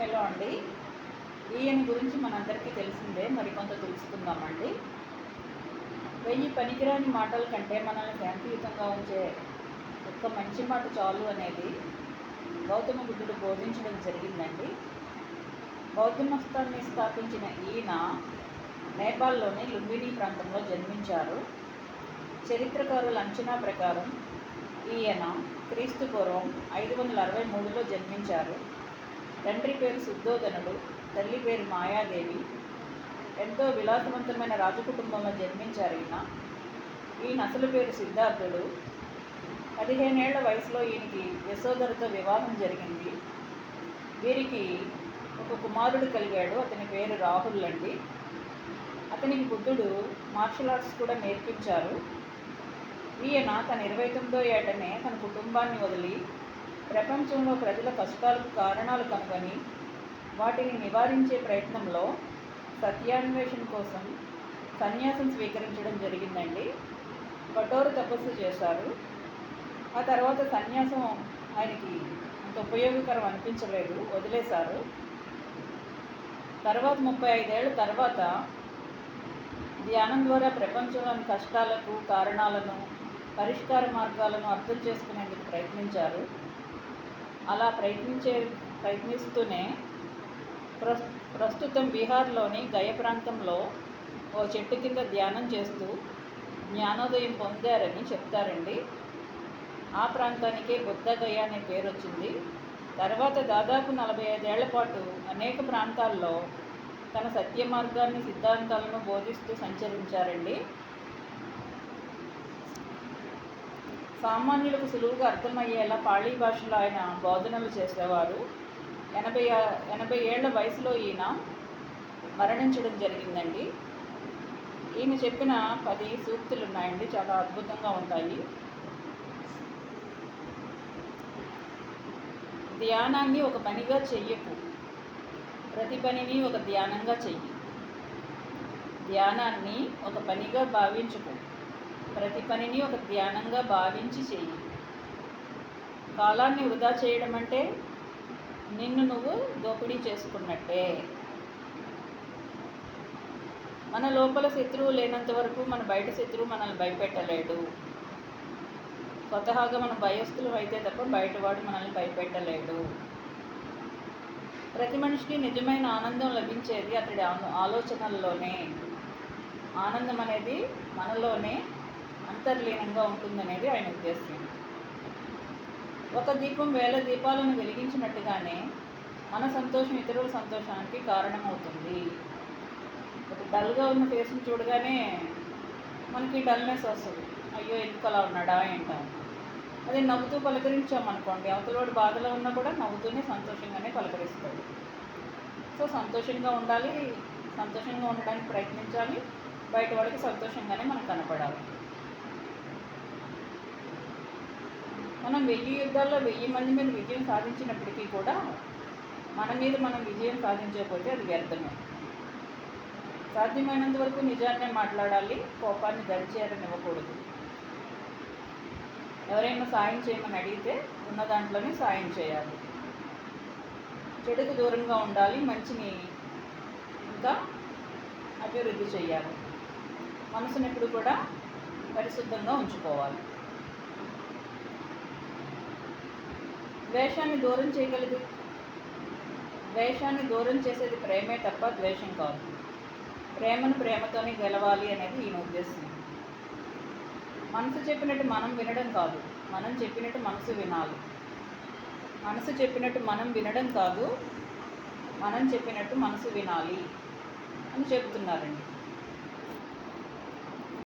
Hello అండి. ఈయన గురించి మనందరికీ తెలిసిందే మరి కొంత తెలుసుకుందామండి. వెయ్యి పనికిరాని మాటల కంటే మనల్ని శాంతియుతంగా ఉంచే ఒక్క మంచి మాట చాలు అనేది గౌతమ బుద్ధుడు బోధించడం జరిగిందండి. బౌద్ధ మస్తాన్ని స్థాపించిన ఈయన నేపాల్లోని లుంబిని ప్రాంతంలో జన్మించారు. చరిత్రకారుల అంచనా ప్రకారం ఈయన క్రీస్తు పూర్వం ఐదు వందల అరవై మూడులో జన్మించారు. తండ్రి పేరు శుద్ధోదనుడు తల్లి పేరు మాయాదేవి. ఎంతో విలాసవంతమైన రాజకుటుంబంలో జన్మించారు ఈయన. ఈయన అసలు పేరు సిద్ధార్థుడు. పదిహేనేళ్ళ వయసులో ఈయనకి యశోదరతో వివాహం జరిగింది. వీరికి ఒక కుమారుడు కలిగాడు అతని పేరు రాహుల్ అండి. అతనికి బుద్ధుడు మార్షల్ ఆర్ట్స్ కూడా నేర్పించారు. ఈయన తన ఇరవై తొమ్మిదో ఏటనే తన కుటుంబాన్ని వదిలి ప్రపంచంలో ప్రజల కష్టాలకు కారణాలు కనుగొని వాటిని నివారించే ప్రయత్నంలో సత్యాన్వేషణ కోసం సన్యాసం స్వీకరించడం జరిగిందండి. కఠోర తపస్సు చేశారు. ఆ తర్వాత సన్యాసం ఆయనకి అంత ఉపయోగకరం అనిపించలేదు వదిలేశారు. తర్వాత ముప్పై ఐదేళ్ళ తర్వాత ధ్యానం ద్వారా ప్రపంచంలోని కష్టాలకు కారణాలను పరిష్కార మార్గాలను అర్థం చేసుకునేందుకు ప్రయత్నించారు. అలా ప్రయత్నించే ప్రయత్నిస్తూనే ప్రస్ ప్రస్తుతం బీహార్లోని గయ ప్రాంతంలో ఓ చెట్టు కింద ధ్యానం చేస్తూ జ్ఞానోదయం పొందారని చెప్తారండి. ఆ ప్రాంతానికే బుద్ధగయ అనే పేరు వచ్చింది తర్వాత దాదాపు నలభై ఐదేళ్ళ పాటు అనేక ప్రాంతాల్లో తన సత్య మార్గాన్ని సిద్ధాంతాలను బోధిస్తూ సంచరించారండి. సామాన్యులకు సులువుగా అర్థమయ్యేలా పాళీ భాషలో ఆయన బోధనలు చేసేవారు. ఎనభై ఎనభై ఏళ్ళ వయసులో ఈయన మరణించడం జరిగిందండి. ఈయన చెప్పిన పది సూక్తులు ఉన్నాయండి చాలా అద్భుతంగా ఉంటాయి. ధ్యానాన్ని ఒక పనిగా చెయ్యకు. ప్రతి పనిని ఒక ధ్యానంగా చెయ్యి. ధ్యానాన్ని ఒక పనిగా భావించుకో. ప్రతి పనిని ఒక ధ్యానంగా భావించి చెయ్యి. కాలాన్ని వృధా చేయడం అంటే నిన్ను నువ్వు దోపిడీ చేసుకున్నట్టే. మన లోపల శత్రువు లేనంత వరకు మన బయట శత్రువు మనల్ని భయపెట్టలేడు. స్వతహాగా మన భయస్థులు అయితే తప్ప బయటవాడు మనల్ని భయపెట్టలేడు. ప్రతి మనిషికి నిజమైన ఆనందం లభించేది అతడి ఆలోచనల్లోనే. ఆనందం అనేది మనలోనే అంతర్లీనంగా ఉంటుందనేది ఆయన ఉద్దేశ్యం ఒక దీపం వేల దీపాలను వెలిగించినట్టుగానే మన సంతోషం ఇతరుల సంతోషానికి కారణమవుతుంది. ఒక డల్గా ఉన్న ఫేస్ని చూడగానే మనకి డల్నెస్ వస్తుంది. అయ్యో ఎందుకు అలా ఉన్నాడా ఏంటా? అదే నవ్వుతూ పలకరించామనుకోండి అవతలవాడు బాధలో ఉన్నా కూడా నవ్వుతూనే సంతోషంగానే పలకరిస్తాడు. సో సంతోషంగా ఉండాలి సంతోషంగా ఉండడానికి ప్రయత్నించాలి బయట వాళ్ళకి సంతోషంగానే మనం కనపడాలి. మనం వెయ్యి యుద్ధాల్లో వెయ్యి మంది మీద విజయం సాధించినప్పటికీ కూడా మన మీద మనం విజయం సాధించకపోతే అది వ్యర్థమే. సాధ్యమైనంత వరకు నిజాన్నే మాట్లాడాలి కోపాన్ని దరిచేరనివ్వకూడదు ఎవరైనా సాయం చేయమని అడిగితే ఉన్న దాంట్లోనే సాయం చేయాలి. చెడుకు దూరంగా ఉండాలి మంచిని ఇంకా అభివృద్ధి చేయాలి. మనసుని ఎప్పుడు కూడా పరిశుద్ధంగా ఉంచుకోవాలి. ద్వేషాన్ని దూరం చేయగలదు. ద్వేషాన్ని దూరం చేసేది ప్రేమే తప్ప ద్వేషం కాదు. ప్రేమను ప్రేమతోనే గెలవాలి అనేది ఈయన ఉద్దేశం. మనసు చెప్పినట్టు మనం వినడం కాదు. మనం చెప్పినట్టు మనసు వినాలి. మనసు చెప్పినట్టు మనం వినడం కాదు. మనం చెప్పినట్టు మనసు వినాలి అని చెబుతున్నారండి